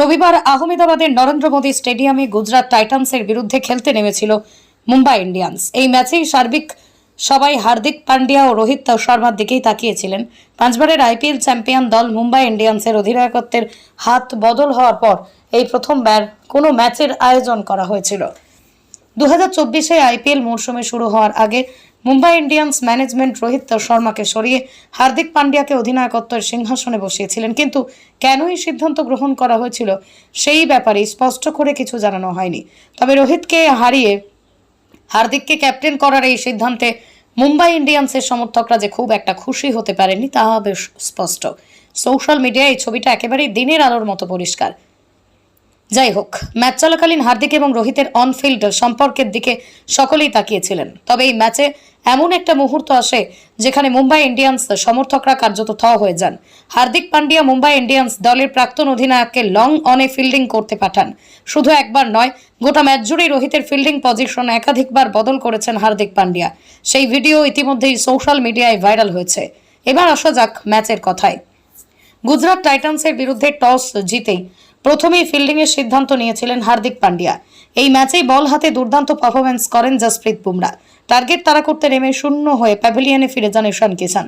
রবিবার আহমেদাবাদের নরেন্দ্র মোদী স্টেডিয়ামে গুজরাট টাইটান্সের বিরুদ্ধে খেলতে নেমেছিল মুম্বাই ইন্ডিয়ান্স। এই ম্যাচেই সার্বিক সবাই হার্দিক পান্ডিয়া ও রোহিত শর্মার দিকেই তাকিয়েছিলেন। পাঁচবারের আইপিএল চ্যাম্পিয়ন দল মুম্বাই ইন্ডিয়ান্সের অধিনায়কত্বের হাত বদল হওয়ার পর এই প্রথমবার কোনো ম্যাচের আয়োজন করা হয়েছিল। দু হাজার চব্বিশে আইপিএল মরশুমে শুরু হওয়ার আগে মুম্বাই ইন্ডিয়ান্স ম্যানেজমেন্ট রোহিত শর্মাকে সরিয়ে হার্দিক পান্ডিয়াকে অধিনায়কত্বের সিংহাসনে বসিয়েছিলেন। কিন্তু কেন এই সিদ্ধান্ত গ্রহণ করা হয়েছিল সেই ব্যাপারে স্পষ্ট করে কিছু জানানো হয়নি। তবে রোহিতকে হারিয়ে হার্দিককে ক্যাপ্টেন করার এই সিদ্ধান্তে মুম্বাই ইন্ডিয়ান্সের সমর্থকরা যে খুব একটা খুশি হতে পারেনি তা বেশ স্পষ্ট। সোশ্যাল মিডিয়ায় এই ছবিটা একেবারেই দিনের আলোর মতো পরিষ্কার। যাই হোক ম্যাচ চলাকালীন হার্দিক এবং রোহিতের অনফিল্ড সম্পর্কের দিকে সকলেই তাকিয়েছিলেন। তবে এই ম্যাচে এমন একটা মুহূর্ত আসে যেখানে মুম্বাই ইন্ডিয়ান্স সমর্থকরা কার্যত থ হয়ে যান। হার্দিক পান্ডিয়া মুম্বাই ইন্ডিয়ান্স দলের প্রাক্তন অধিনায়ককে লং অনে ফিল্ডিং করতে পাঠান। শুধু একবার নয়, গোটা ম্যাচ জুড়েই রোহিতের ফিল্ডিং পজিশন একাধিকবার বদল করেছেন হার্দিক পান্ডিয়া। সেই ভিডিও ইতিমধ্যেই সোশ্যাল মিডিয়ায় ভাইরাল হয়েছে। এবার আসা যাক ম্যাচের কথায়। গুজরাট টাইটান্সের বিরুদ্ধে টস জিতেই প্রথমেই ফিল্ডিংয়ের সিদ্ধান্ত নিয়েছিলেন হার্দিক পান্ডিয়া। এই ম্যাচেই বল হাতে দুর্দান্ত পারফরমেন্স করেন জসপ্রীত বুমরা। টার্গেট তারা করতে নেমে শূন্য হয়ে প্যাভিলিয়নে ফিরে যান ঈশান কিষান।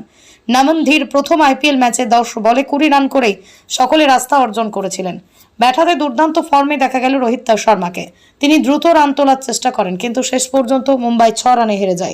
নামন ধীর প্রথম আইপিএল ম্যাচে দশ বলে কুড়ি রান করেই সকলে রাস্তা অর্জন করেছিলেন। ব্যাটাতে দুর্দান্ত ফর্মে দেখা গেল রোহিত শর্মাকে। তিনি দ্রুত রান তোলার চেষ্টা করেন, কিন্তু শেষ পর্যন্ত মুম্বাই ছ রানে হেরে যায়।